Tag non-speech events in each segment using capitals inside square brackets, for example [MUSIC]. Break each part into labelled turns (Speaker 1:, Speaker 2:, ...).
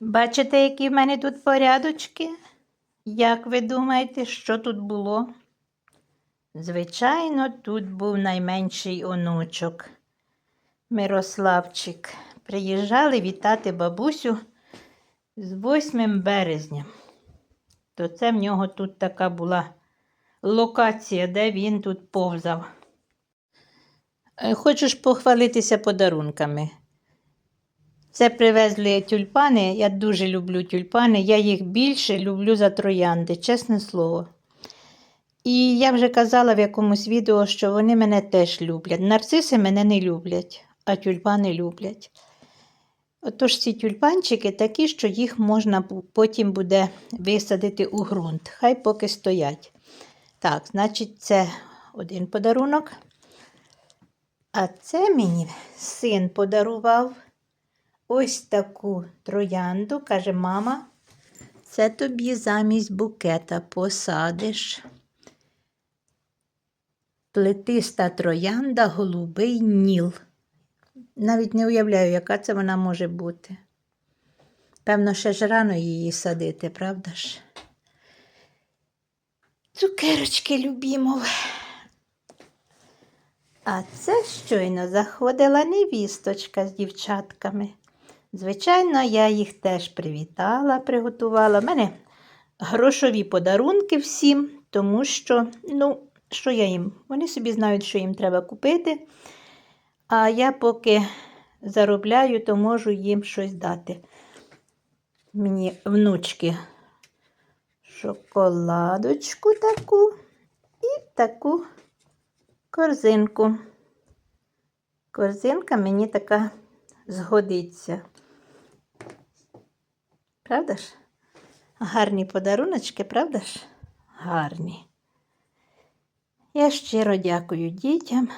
Speaker 1: Бачите, які в мене тут порядочки? Як ви думаєте, що тут було? Звичайно, тут був найменший онучок Мирославчик. Приїжджали вітати бабусю з 8 березня. То це в нього тут така була локація, де він тут повзав. Е, Хочу ж похвалитися подарунками. Це привезли тюльпани. Я дуже люблю тюльпани. Я їх більше люблю за троянди, чесне слово. І я вже казала в якомусь відео, що вони мене теж люблять. Нарциси мене не люблять, а тюльпани люблять. Отож ці тюльпанчики такі, що їх можна потім буде висадити у ґрунт. Хай поки стоять. Так, значить, це один подарунок. А це мені син подарував ось таку троянду. Каже, мама, це тобі замість букета посадиш. Плетиста троянда, голубий ніл. Навіть не уявляю, яка це вона може бути. Певно, ще ж рано її садити, правда ж? Цукерочки любімов. А це щойно заходила невісточка з дівчатками. Звичайно, я їх теж привітала, приготувала. У мене грошові подарунки всім, тому що, ну, що я їм? Вони собі знають, що їм треба купити. А я поки заробляю, то можу їм щось дати. Мені внучки шоколадочку таку і таку корзинку. Корзинка мені така згодиться. Правда ж? Гарні подаруночки, правда ж? Гарні. Я щиро дякую дітям.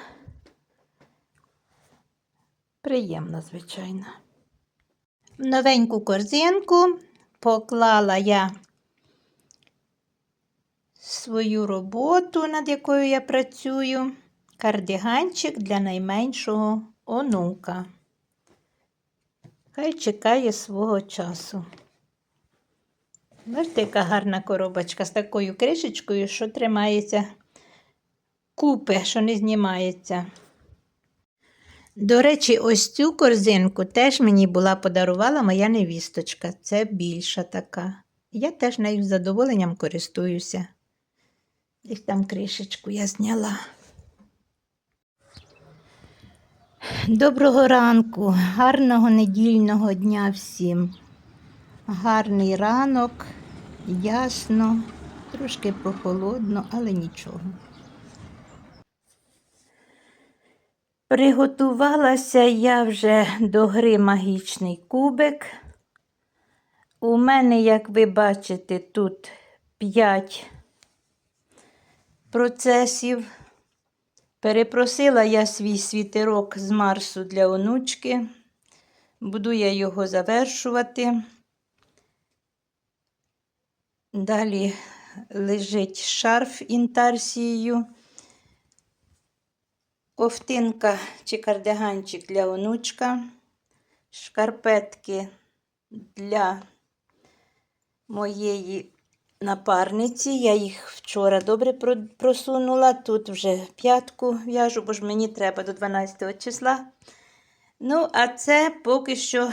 Speaker 1: Приємно, звичайно. В новеньку корзинку поклала я свою роботу, над якою я працюю. Кардиганчик для найменшого онука. Хай чекає свого часу. Бачите, яка гарна коробочка з такою кришечкою, що тримається купи, що не знімається. До речі, ось цю корзинку теж мені була подарувала моя невісточка. Це більша така. Я теж нею з задоволенням користуюся. Десь там кришечку я зняла. Доброго ранку, гарного недільного дня всім. Гарний ранок, ясно, трошки прохолодно, але нічого. Приготувалася я вже до гри магічний кубик. У мене, як ви бачите, тут 5 процесів. Перепросила я свій світерок з Марсу для онучки. Буду я його завершувати. Далі лежить шарф інтарсією, ковтинка чи кардиганчик для онучка, шкарпетки для моєї напарниці. Я їх вчора добре просунула. Тут вже п'ятку в'яжу, бо ж мені треба до 12 числа. Ну, а це поки що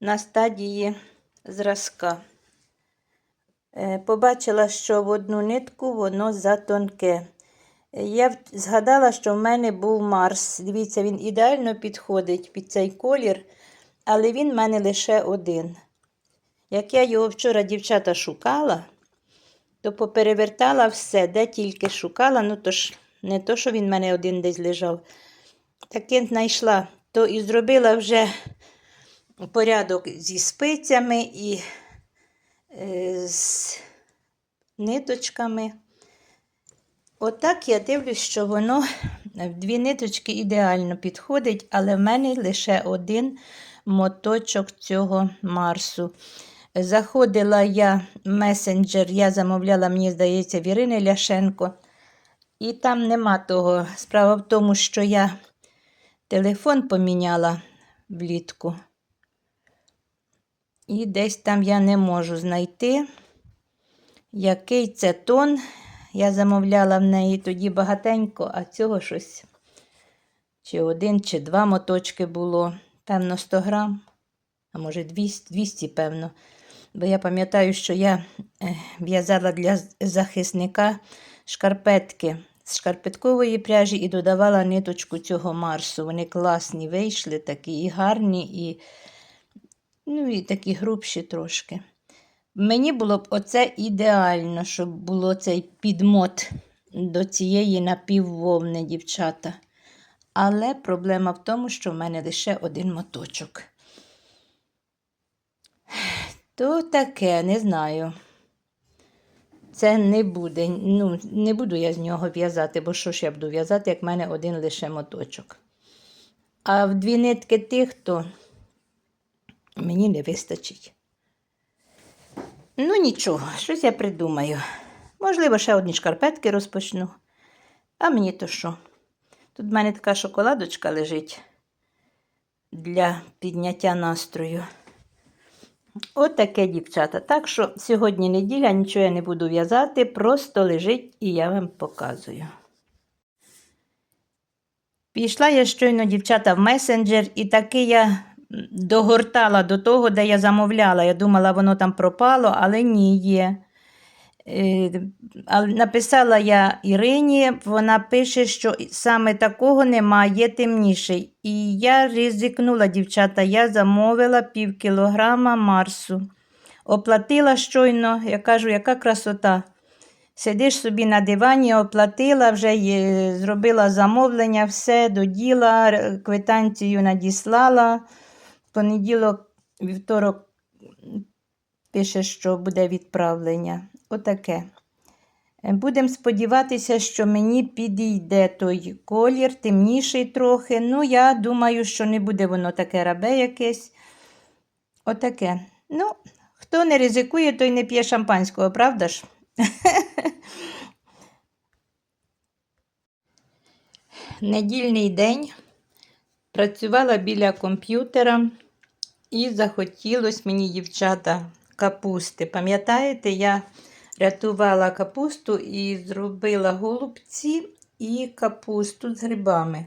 Speaker 1: на стадії зразка. Е, Побачила, що в одну нитку воно затонке. Е, Я згадала, що в мене був Марс. Дивіться, він ідеально підходить під цей колір, але він в мене лише один. Як я його вчора, дівчата, шукала, то поперевертала все, де тільки шукала, ну то ж не то, що він в мене один десь лежав. Таки знайшла, то і зробила вже порядок зі спицями і з ниточками. Отак я дивлюсь, що воно в дві ниточки ідеально підходить, але в мене лише один моточок цього Марсу. Заходила я в месенджер, я замовляла, мені здається, в Ірини Ляшенко. І там нема того. Справа в тому, що я телефон поміняла влітку. І десь там я не можу знайти, який це тон. Я замовляла в неї тоді багатенько, а цього щось чи один, чи два моточки було. Певно, 100 грам, а може 200, 200 певно. Бо я пам'ятаю, що я е, в'язала для захисника шкарпетки з шкарпеткової пряжі і додавала ниточку цього марсу. Вони класні вийшли, такі і гарні, і, ну, і такі грубші трошки. Мені було б оце ідеально, щоб було цей підмот до цієї напіввовни, дівчата. Але проблема в тому, що в мене лише один моточок. То таке, не знаю. Це не буде. Ну, не буду я з нього в'язати, бо що ж я буду в'язати, як в мене один лише моточок. А в дві нитки тих, то мені не вистачить. Ну, нічого, щось я придумаю. Можливо, ще одні шкарпетки розпочну. А мені то що? Тут в мене така шоколадочка лежить для підняття настрою. Отаке, дівчата. Так що сьогодні неділя, нічого я не буду в'язати, просто лежить і я вам показую. Пішла я щойно, дівчата, в месенджер, і таки я догортала до того, де я замовляла. Я думала, воно там пропало, але ні, є. Е, Написала я Ірині, вона пише, що саме такого немає, є темніший. І я ризикнула, дівчата, я замовила пів кілограма марсу. Оплатила щойно, я кажу, яка красота. Сидиш собі на дивані, оплатила, вже зробила замовлення, все до діла, квитанцію надіслала. Понеділок, вівторок пише, що буде відправлення. Отаке. Будемо сподіватися, що мені підійде той колір, темніший трохи. Ну, я думаю, що не буде воно таке рабе якесь. Отаке. Ну, хто не ризикує, той не п'є шампанського, правда ж? [LAUGHS] Недільний день працювала біля комп'ютера і захотілось мені, дівчата, капусти. Пам'ятаєте, я рятувала капусту і зробила голубці і капусту з грибами.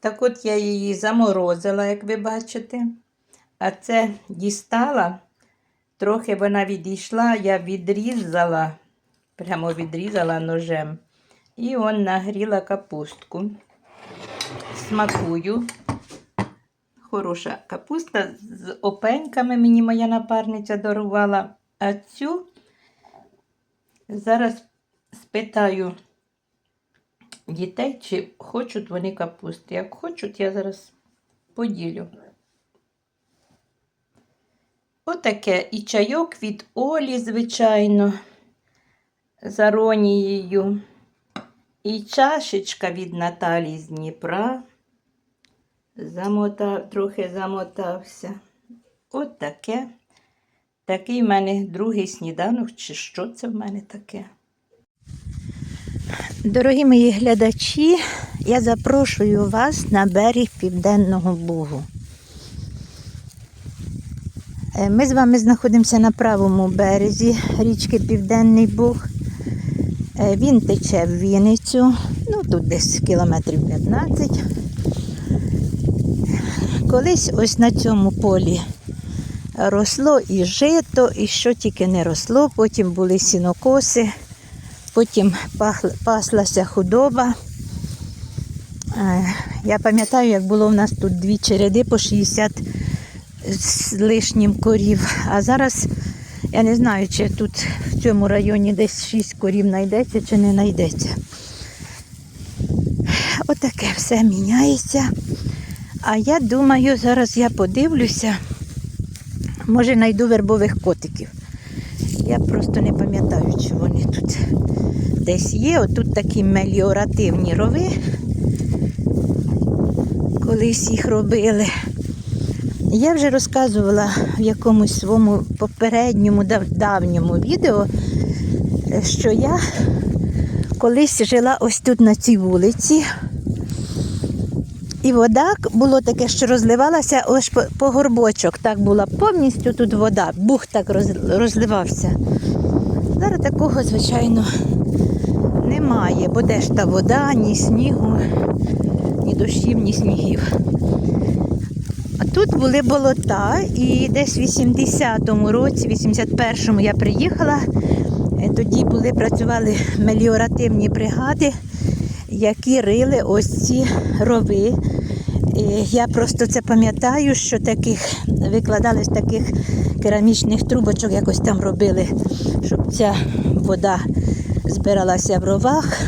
Speaker 1: Так от я її заморозила, як ви бачите. А це дістала, трохи вона відійшла, я відрізала, прямо відрізала ножем. І он нагріла капустку. Смакую. Хороша капуста з опеньками мені моя напарниця дарувала. А цю зараз спитаю дітей, чи хочуть вони капусти. Як хочуть, я зараз поділю. Отаке і чайок від Олі, звичайно, з аронією. І чашечка від Наталі з Дніпра. Замотав, трохи замотався. От таке. Такий в мене другий сніданок, чи що це в мене таке? Дорогі мої глядачі, я запрошую вас на берег Південного Бугу. Е, Ми з вами знаходимося на правому березі річки Південний Буг. Е, Він тече в Вінницю, ну тут десь кілометрів 15. Колись ось на цьому полі росло і жито, і що тільки не росло, потім були сінокоси, потім паслася худоба. Е, Я пам'ятаю, як було в нас тут дві череди по 60 з лишнім корів. А зараз я не знаю, чи тут в цьому районі десь 6 корів знайдеться чи не знайдеться. Отаке все міняється. А я думаю, зараз я подивлюся, може знайду вербових котиків. Я просто не пам'ятаю, чи вони тут десь є. Отут такі меліоративні рови. Колись їх робили. Я вже розказувала в якомусь своєму попередньому давньому відео, що я колись жила ось тут на цій вулиці. І вода було таке, що розливалася ось по, горбочок. Так була повністю тут вода, бух так роз- розливався. Зараз такого, звичайно, немає, бо де ж та вода, ні снігу, ні дощів, ні снігів. А тут були болота, і десь в 80-му році, 81-му я приїхала. е, Тоді були, працювали меліоративні бригади, які рили ось ці рови. І я просто це пам'ятаю, що таких викладали з таких керамічних трубочок, якось там робили, щоб ця вода збиралася в ровах.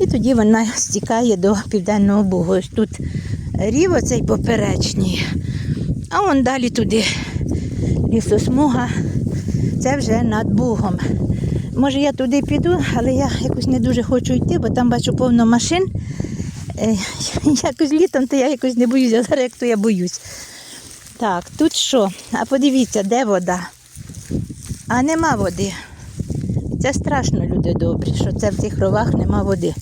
Speaker 1: І тоді вона стікає до південного бугу. Ось тут рів оцей поперечній. А вон далі туди лісосмуга. Це вже над Бугом. Може, я туди піду, але я якось не дуже хочу йти, бо там бачу повно машин. Е, [LAUGHS] Якось літом, то я якось не боюся, а зараз як то я боюсь. Так, тут що? А подивіться, де вода? А нема води. Це страшно, люди добрі, що це в цих ровах нема води.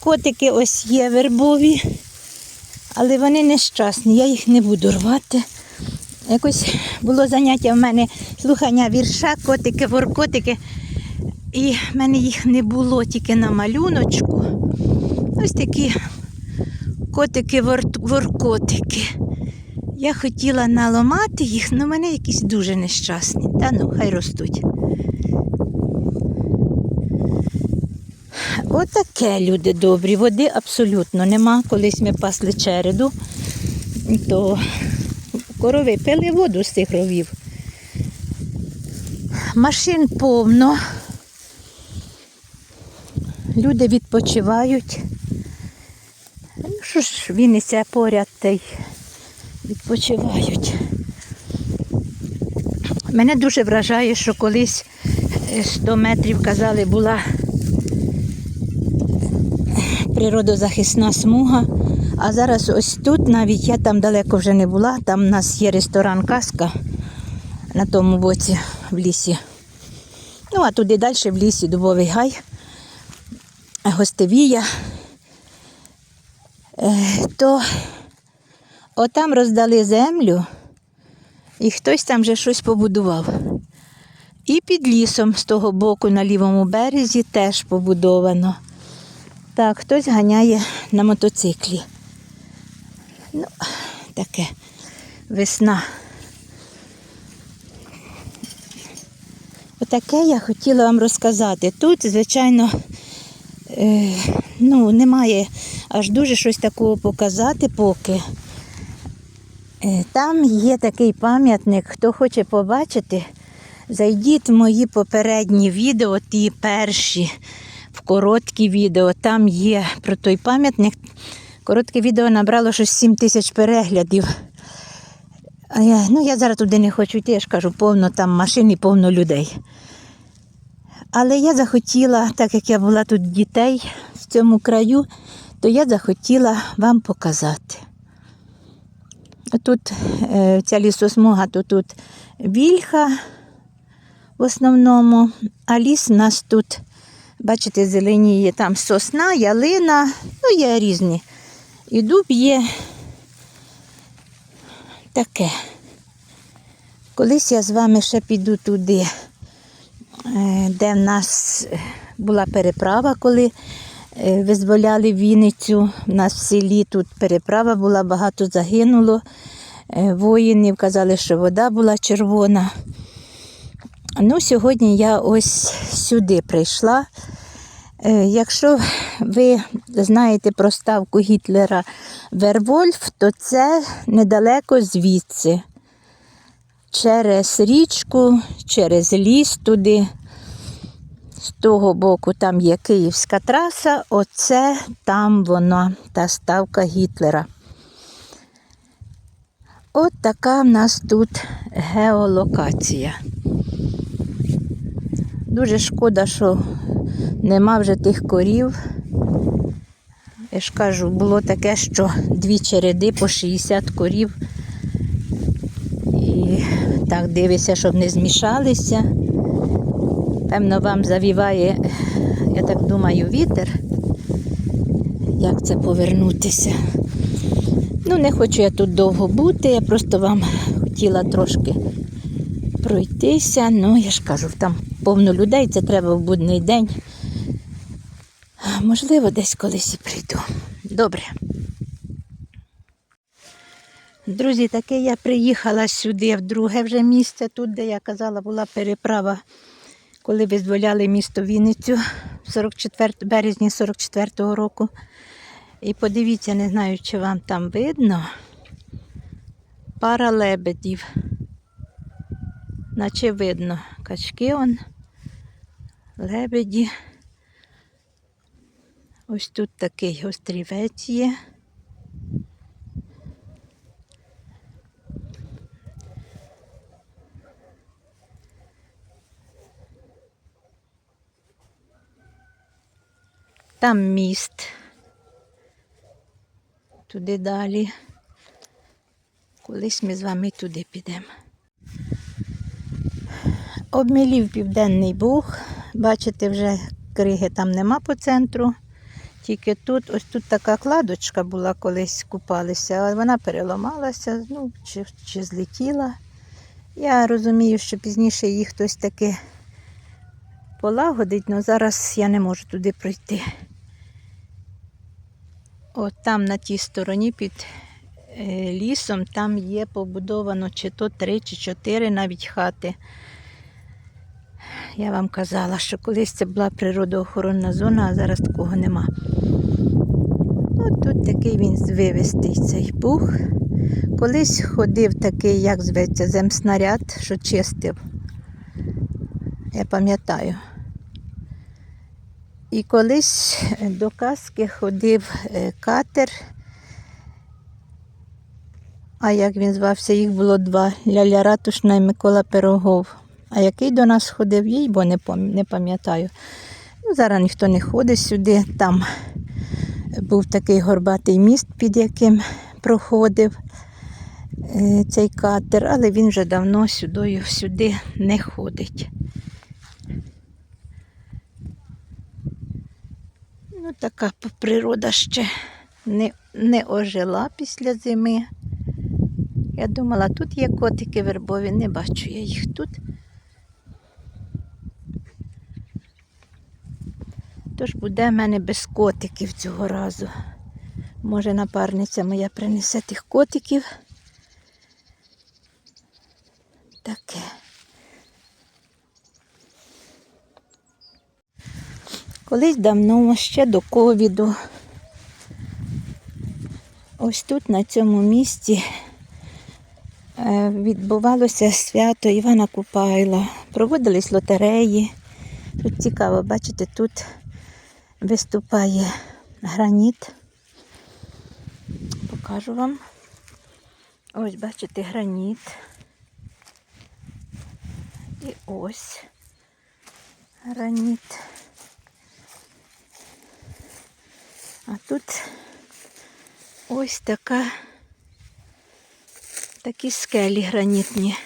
Speaker 1: Котики ось є вербові, але вони нещасні, я їх не буду рвати. Якось було заняття в мене слухання вірша, котики, воркотики. І в мене їх не було тільки на малюночку. Ось такі котики, вор- воркотики. Я хотіла наламати їх, але мене якісь дуже нещасні. Та ну, хай ростуть. Отаке, люди добрі. Води абсолютно нема. Колись ми пасли череду, то корови пили воду з цих ровів. Машин повно. Люди відпочивають. Що ж, Вінниця поряд та й відпочивають. Мене дуже вражає, що колись е, 100 метрів казали, була природозахисна смуга. А зараз ось тут, навіть я там далеко вже не була, там у нас є ресторан Казка на тому боці в лісі. Ну, а туди далі в лісі Дубовий гай, Гостевія. Е, То отам роздали землю, і хтось там вже щось побудував. І під лісом з того боку на лівому березі теж побудовано. Так, хтось ганяє на мотоциклі. Ну, таке весна. Отаке я хотіла вам розказати. Тут, звичайно, ну, немає аж дуже щось такого показати поки. Е, Там є такий пам'ятник, хто хоче побачити, зайдіть в мої попередні відео, ті перші, в короткі відео. Там є про той пам'ятник. Коротке відео набрало щось 7 тисяч переглядів. А я, ну, я зараз туди не хочу йти, я ж кажу, повно там машин і повно людей. Але я захотіла, так як я була тут дітей в цьому краю, то я захотіла вам показати. Тут е, ця лісосмуга, то тут вільха в основному, а ліс у нас тут, бачите, зеленіє там сосна, ялина, ну є різні. І дуб є таке. Колись я з вами ще піду туди, де в нас була переправа, коли е, визволяли Вінницю. У нас в селі тут переправа була, багато загинуло. Е, Воїнів казали, що вода була червона. Ну, сьогодні я ось сюди прийшла. Е, Якщо ви знаєте про ставку Гітлера Вервольф, то це недалеко звідси. Через річку, через ліс туди. З того боку там є Київська траса, оце там вона, та ставка Гітлера. От така в нас тут геолокація. Дуже шкода, що нема вже тих корів. Я ж кажу, було таке, що дві череди по 60 корів. Так дивишся, щоб не змішалися. Певно, вам завіває, я так думаю, вітер. Як це повернутися? Ну, не хочу я тут довго бути, я просто вам хотіла трошки пройтися. Ну, я ж кажу, там повно людей, це треба в будний день. Можливо, десь колись і прийду. Добре. Друзі, таке я приїхала сюди, в друге вже місце, тут, де я казала, була переправа, коли визволяли місто Вінницю 44, березні 44-го року. І подивіться, не знаю, чи вам там видно, пара лебедів. Наче видно качки он, лебеді. Ось тут такий острівець є. Там міст. Туди далі. Колись ми з вами туди підемо. Обмілів Південний Буг. Бачите, вже криги там нема по центру. Тільки тут, ось тут така кладочка була, колись купалися, але вона переламалася, ну, чи, чи злетіла. Я розумію, що пізніше її хтось таки полагодить, але зараз я не можу туди пройти. От там на тій стороні під е, лісом, там є побудовано чи то три, чи чотири навіть хати. Я вам казала, що колись це була природоохоронна зона, а зараз такого нема. От тут такий він звивистий цей пух. Колись ходив такий, як зветься, земснаряд, що чистив. Я пам'ятаю. І колись до казки ходив е, катер. А як він звався, їх було два Ляля Ратушна і Микола Пирогов. А який до нас ходив, їй, бо не пам'ятаю. Ну, зараз ніхто не ходить сюди. Там був такий горбатий міст, під яким проходив е, цей катер, але він вже давно сюди, сюди не ходить. Ну, така природа ще не, не ожила після зими. Я думала, тут є котики вербові, не бачу я їх тут. Тож буде в мене без котиків цього разу. Може, напарниця моя принесе тих котиків. Таке. Колись давно, ще до ковіду, ось тут, на цьому місці, е, відбувалося свято Івана Купайла. Проводились лотереї. Тут цікаво, бачите, тут виступає граніт. Покажу вам. Ось, бачите, граніт. І ось граніт. А тут ось така, такі скелі гранітні.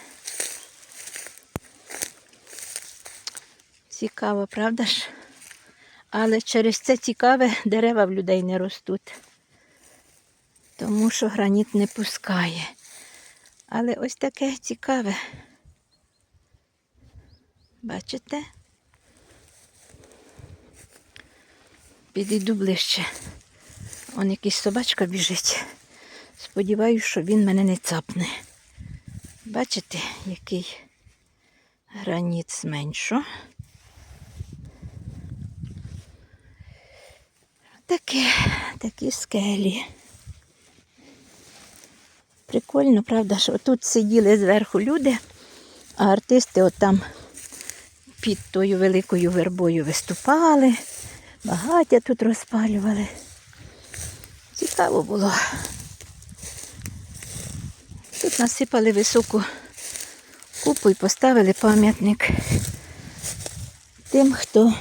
Speaker 1: Цікаво, правда ж? Але через це цікаве дерева в людей не ростуть. Тому що граніт не пускає. Але ось таке цікаве. Бачите? Підійду ближче. Он якийсь собачка біжить. Сподіваюсь, що він мене не цапне. Бачите, який граніт зменшу. Таке, такі скелі. Прикольно, правда, що тут сиділи зверху люди, а артисти отам під тою великою вербою виступали, багаття тут розпалювали. Цікаво було. Тут насипали високу купу і поставили пам'ятник тим, хто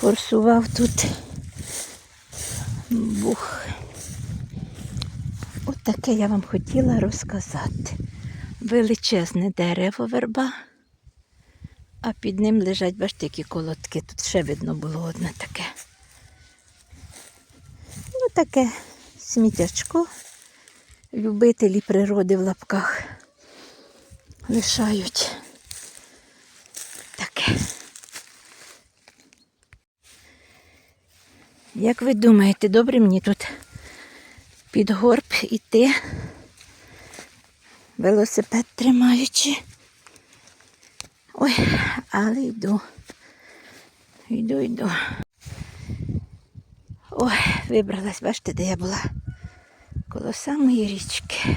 Speaker 1: форсував тут бух. От таке я вам хотіла розказати. Величезне дерево верба, а під ним лежать бачите, які колодки. Тут ще видно було одне таке. Таке сміттячко. любителі природи в лапках лишають таке. Як ви думаєте, добре мені тут під горб іти, велосипед тримаючи? Ой, але йду. Йду, йду. Ой, вибралась, бачите, де я була? Коло самої річки.